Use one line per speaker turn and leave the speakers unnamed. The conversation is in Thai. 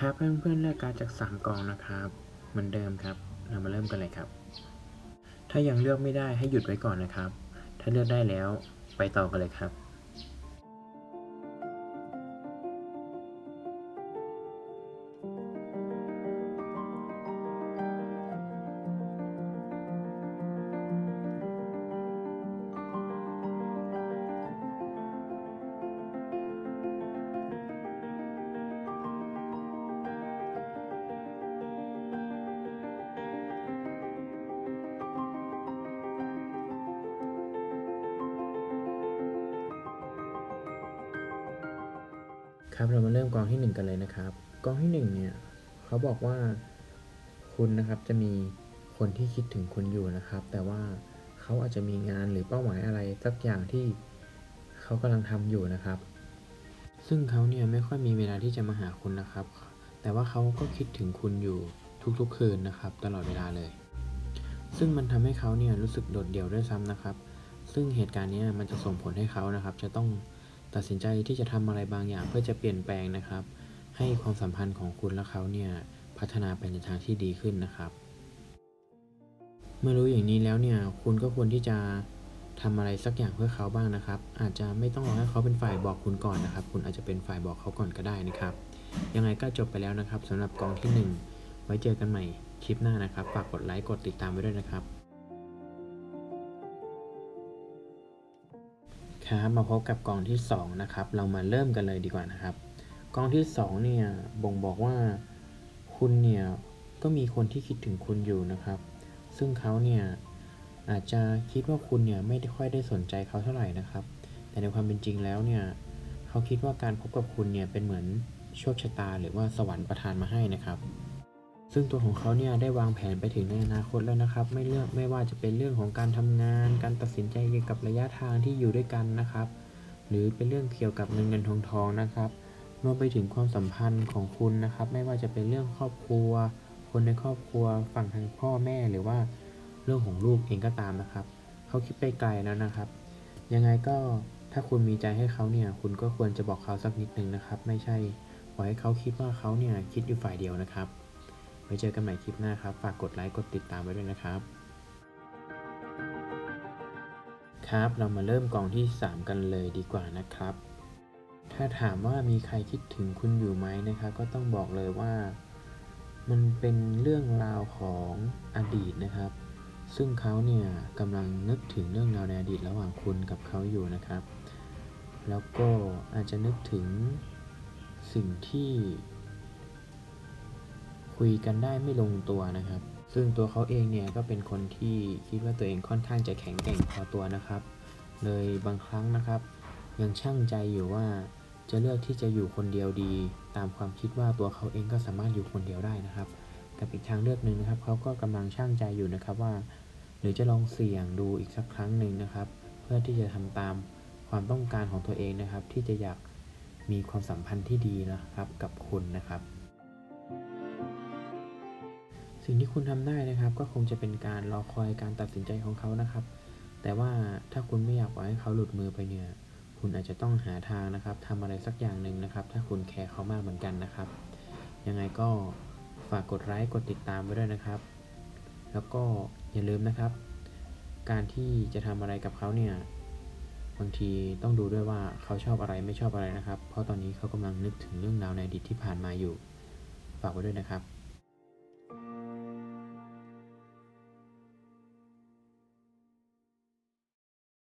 ครับเพื่อนๆเลือกการดจาก3กองนะครับ เหมือนเดิมครับ เรามาเริ่มกันเลยครับ ถ้ายังเลือกไม่ได้ให้หยุดไว้ก่อนนะครับ ถ้าเลือกได้แล้วไปต่อกันเลยครับ ครับเรามาเริ่มกองที่ 1 กันเลยนะครับ กองที่ 1 เนี่ยเขาบอกว่าคุณนะครับจะมีคนที่คิดถึงคุณอยู่นะครับ แต่ว่าเขาอาจจะมีงานหรือเป้าหมายอะไรสักอย่างที่เขากำลังทำอยู่นะครับ ซึ่งเขาเนี่ยไม่ค่อยมีเวลาที่จะมาหาคุณนะครับ แต่ว่าเขาก็คิดถึงคุณอยู่ทุกๆคืนนะครับ ตลอดเวลาเลย ซึ่งมันทำให้เขาเนี่ยรู้สึกโดดเดี่ยวด้วยซ้ำนะครับ ซึ่งเหตุการณ์นี้มันจะส่งผลให้เขานะครับ จะต้อง ตัดสินใจที่จะทำอะไรบางอย่างเพื่อจะเปลี่ยนแปลงนะครับ ให้ความสัมพันธ์ของคุณและเขาเนี่ยพัฒนาไปในทางที่ดีขึ้นนะครับ เมื่อรู้อย่างนี้แล้วเนี่ยคุณก็ควรที่จะทำอะไรสักอย่างเพื่อเขาบ้างนะครับ อาจจะไม่ต้องรอให้เขาเป็นฝ่ายบอกคุณก่อนนะครับ คุณอาจจะเป็นฝ่ายบอกเขาก่อนก็ได้นะครับ ยังไงก็จบไปแล้วนะครับสำหรับกองที่หนึ่งไว้เจอกันใหม่คลิปหน้านะครับ ฝากกดไลค์กดติดตามไว้ด้วยนะครับ ครับมาพบกับกองที่2นะครับเรามาเริ่มกันเลยดีกว่านะครับ กองที่2เนี่ยบ่งบอกว่าคุณเนี่ยก็มีคนที่คิดถึงคุณอยู่นะครับ ซึ่งเขาเนี่ยอาจจะคิดว่าคุณเนี่ยไม่ได้ค่อยได้สนใจเขาเท่าไหร่นะครับ แต่ในความเป็นจริงแล้วเนี่ยเขาคิดว่าการพบกับคุณเนี่ยเป็นเหมือนโชคชะตาหรือว่าสวรรค์ประทานมาให้นะครับ ซึ่งตัวของเขาเนี่ยได้วางแผนไปถึงในอนาคตแล้วนะครับ ไม่เลือกไม่ว่าจะเป็นเรื่องของการทำงาน การตัดสินใจเกี่ยวกับระยะทางที่อยู่ด้วยกันนะครับ หรือเป็นเรื่องเกี่ยวกับเงินเงินทองทองนะครับรวมไปถึงความสัมพันธ์ของคุณนะครับ ไม่ว่าจะเป็นเรื่องครอบครัว คนในครอบครัว ฝั่งทางพ่อแม่หรือว่าเรื่องของลูกเองก็ตามนะครับ เขาคิดไปไกลแล้วนะครับ ยังไงก็ถ้าคุณมีใจให้เขาเนี่ยคุณก็ควรจะบอกเขาสักนิดนึงนะครับ ไม่ใช่ปล่อยให้เขาคิดว่าเขาเนี่ยคิดอยู่ฝ่ายเดียวนะครับ ไว้เจอกันใหม่คลิปหน้าครับ ฝากกดไลค์กดติดตามไว้ด้วยนะครับ ครับเรามาเริ่มกองที่ 3 กันเลยดีกว่านะครับ ถ้าถามว่ามีใครคิดถึงคุณอยู่ไหมนะครับ ก็ต้องบอกเลยว่า มันเป็นเรื่องราวของอดีตนะครับ ซึ่งเขาเนี่ยกำลังนึกถึงเรื่องราวในอดีตระหว่างคุณกับเขาอยู่นะครับ แล้วก็อาจจะนึกถึงสิ่งที่ คุยกันได้ไม่ลงตัวนะครับ ซึ่งตัวเขาเองเนี่ยก็เป็นคนที่คิดว่าตัวเองค่อนข้างจะแข็งแกร่งพอตัวนะครับ เลยบางครั้งนะครับ ยังช่างใจอยู่ว่าจะเลือกที่จะอยู่คนเดียวดี ตามความคิดว่าตัวเขาเองก็สามารถอยู่คนเดียวได้นะครับ กับอีกทางเลือกหนึ่งนะครับเขาก็กำลังช่างใจอยู่นะครับว่า หรือจะลองเสี่ยงดูอีกสักครั้งหนึ่งนะครับ เพื่อที่จะทำตามความต้องการของตัวเองนะครับ ที่จะอยากมีความสัมพันธ์ที่ดีนะครับกับคุณนะครับ สิ่งที่คุณทำได้นะครับ ก็คงจะเป็นการรอคอยการตัดสินใจของเขานะครับ แต่ว่าถ้าคุณไม่อยากปล่อยให้เขาหลุดมือไปเนี่ย คุณอาจจะต้องหาทางนะครับทำอะไรสักอย่างหนึ่งนะครับ ถ้าคุณแคร์เขามากเหมือนกันนะครับ ยังไงก็ฝากกดไลค์กดติดตามไว้ด้วยนะครับ แล้วก็อย่าลืมนะครับ การที่จะทำอะไรกับเขาเนี่ยบางทีต้องดูด้วยว่าเขาชอบอะไรไม่ชอบอะไรนะครับ เพราะตอนนี้เขากำลังนึกถึงเรื่องราวในอดีตที่ผ่านมาอยู่ ฝากไว้ด้วยนะครับ